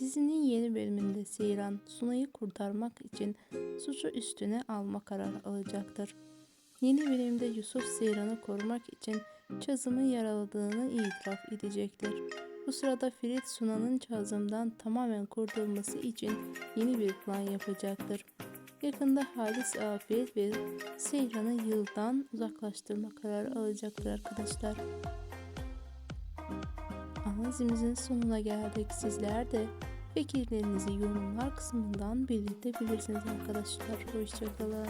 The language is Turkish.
Dizinin yeni bölümünde Seyran Sunay'ı kurtarmak için suçu üstüne alma kararı alacaktır. Yeni bölümde Yusuf Seyran'ı korumak için Çazım'ı yaraladığını itiraf edecektir. Bu sırada Ferit Sunan'ın Çazım'dan tamamen kurtulması için yeni bir plan yapacaktır. Yakında Halis Afiyet ve Seyran'ı yıldan uzaklaştırma kararı alacaktır arkadaşlar. Analizimizin sonuna geldik. Sizler de fikirlerinizi yorumlar kısmından belirtebilirsiniz arkadaşlar. Hoşçakalın.